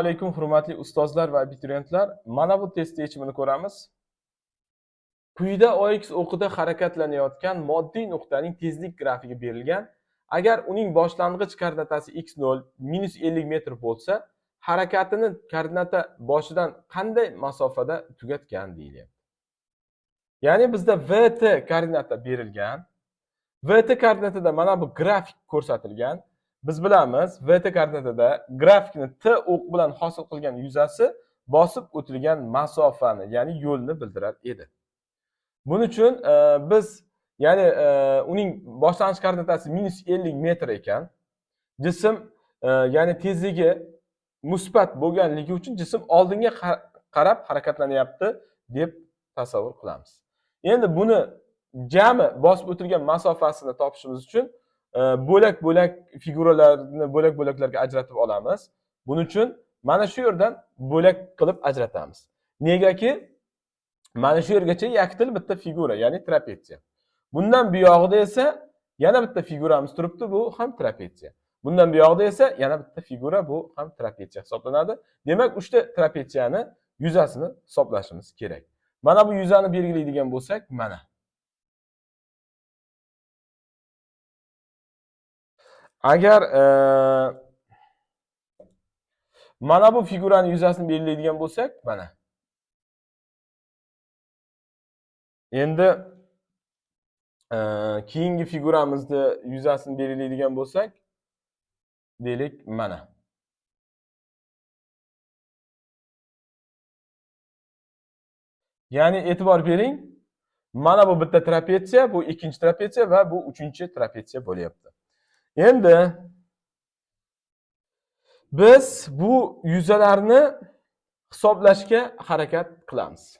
alaykum hurmatli ustozlar va abituriyentlar. Mana bu test yechimini ko'ramiz. Quyida OX o'qida harakatlanayotgan moddiy nuqtaning tezlik grafigi berilgan. Agar uning boshlang'ich koordinatasi x0 minus 50 metr bo'lsa, harakatini koordinata boshidan qanday masofada tugatgan deyilyapti. Ya'ni bizda VT koordinata berilgan. VT koordinatada mana bu grafik ko'rsatilgan. Biz bilamiz, VT koordinatada grafikni T o'q bilan hosil qilgan yuzasi bosib o'tilgan masofani, ya'ni yo'lni bildirar edi. Buning uchun e, biz ya'ni e, uning boshlanish koordinatasi minus 50 metr ekan. Jism e, ya'ni tezligi musbat bo'lganligi uchun jism oldinga qarab harakatlanyapti deb tasavvur qilamiz. Endi buni jami bosib o'tilgan masofasini topishimiz uchun e, bo'lak-bo'lak figuralarni bo'lak-bo'laklarga ajratib olamiz. Buning uchun mana shu yerdan bo'lak qilib ajratamiz. Negaki mana shu yergacha yaktil bitta figura, ya'ni trapetsiya. Bundan buyog'ida esa yana bitta figuramiz turibdi, bu ham trapetsiya. Bundan buyog'ida esa yana bitta figura, bu ham trapetsiya hisoblanadi. Demak, uchta trapetsiyani yuzasini hisoblashimiz kerak. Mana bu yuzani belgilaydigan bo'lsak, mana. Agar e, mana bu figurani yuzasini belgilaydigan bo'lsak, mana. Endi e, keyingi figuramizni yuzasini belgilaydigan bo'lsak, deylik mana. Ya'ni e'tibor bering, mana bu bitta trapetsiya, bu ikkinchi trapetsiya va bu uchinchi trapetsiya bo'lyapti. Endi biz bu yuzalarni hisoblashga harakat qilamiz.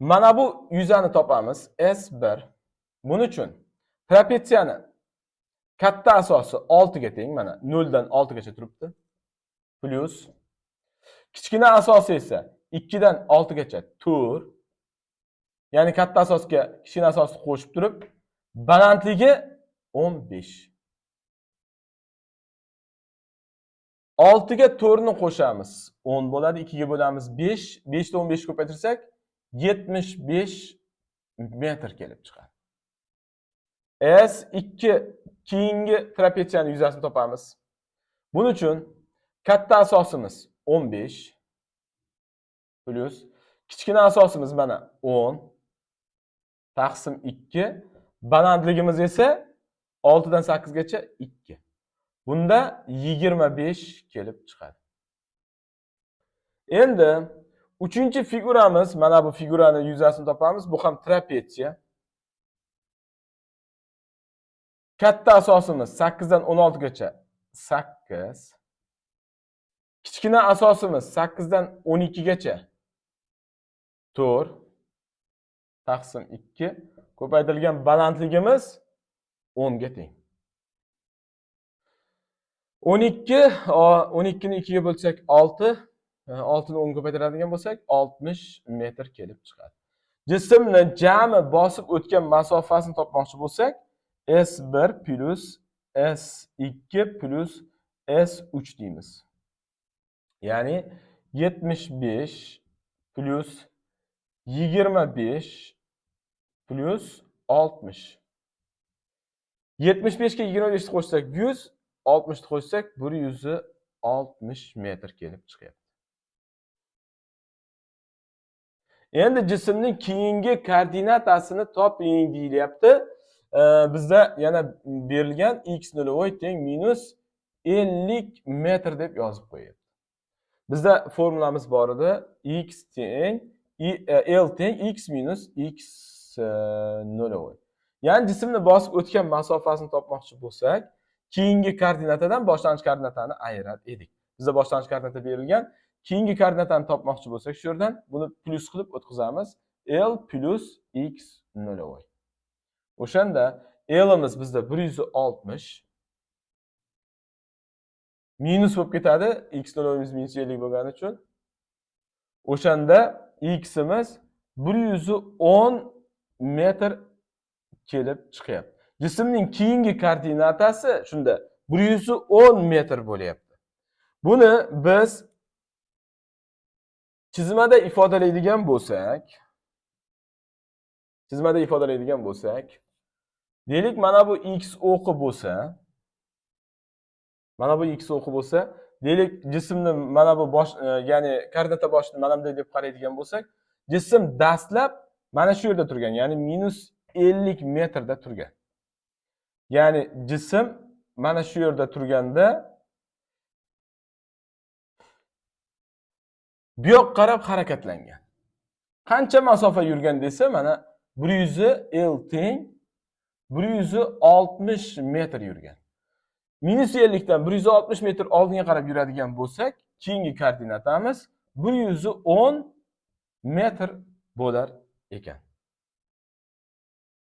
Mana bu yuzani topamiz S1. Buning uchun trapetsiyani katta asosi 6 ga teng, mana 0 dan 6 gacha turibdi. Plus kichkina asosi esa 2 dan 6 gacha 4. Ya'ni katta asosga kichkina asosni qo'shib turib, balandligi 15. 6 ga 4 ni qo'shamiz. 10 bo'ladi, 2 ga bo'lamiz 5. 5 dan 15 ko'paytirsak 75 metr kelib chiqadi. S2 keyingi trapetsiyani yuzasini topamiz. Buning uchun katta asosimiz 15 plus kichkina asosimiz mana 10 taqsim 2 balandligimiz esa 6 dan 8 gacha 2. Bunda 25 kelib chiqadi. Endi uchinchi figuramiz mana bu figurani yuzasini topamiz. Bu ham trapetsiya. Katta asosimiz 8 dan 16 gacha 8. Kichkina asosimiz 8 dan 12 gacha 4 taqsim 2 ko'paytirilgan balandligimiz 10 ga teng. 12 o, 12 ni 2 ga bo'lsak 6 6 ni 10 ko'paytiradigan bo'lsak 60 metr kelib chiqadi. Jismni jami bosib o'tgan masofasini topmoqchi bo'lsak S1 plus S2 plus S3 deymiz. Ya'ni 75 plus 25 plus 60. 75 ga 25 ni qo'shsak 100, 60 ni qo'shsak 160 metr kelib chiqyapti. Endi jismning keyingi koordinatasini toping deyilyapti. Ee, bizda yana berilgan x nolvoy teng minus 50 metr deb yozib qo'yildi. Bizda formulamiz bor edi. x teng e, l teng x minus x e, nolvoy. Ya'ni jismni bosib o'tgan masofasini topmoqchi bo'lsak, keyingi koordinatadan boshlang'ich koordinatani ayirar edik. Bizda boshlang'ich koordinata berilgan. Keyingi koordinatani topmoqchi bo'lsak, shu yerdan buni plus qilib o'tkazamiz. L plus x nolvoy. O'shanda L'imiz bizda 160 minus bo'lib ketadi. X nolvoyimiz minus 50 bo'lgani uchun. O'shanda x'imiz 110 metr kelib chiqyapti. Jismning keyingi koordinatasi shunda 110 metr bo'lyapti. Buni biz chizmada ifodalaydigan bo'lsak, chizmada ifodalaydigan bo'lsak, deylik mana bu x o'qi bo'lsa, mana bu x o'qi bo'lsa, deylik jismni mana bu bosh, e, ya'ni koordinata boshini mana bunday deb qaraydigan bo'lsak, jism dastlab mana shu yerda turgan, ya'ni minus 50 metrda turgan. Ya'ni jism mana shu yerda turganda bu yoqqa qarab harakatlangan. Qancha masofa yurgan desa, mana 100 L teng 160 metr yurgan. Minus 50 dan 160 metr oldinga qarab yuradigan bo'lsak, keyingi koordinatamiz 110 metr bo'lar ekan.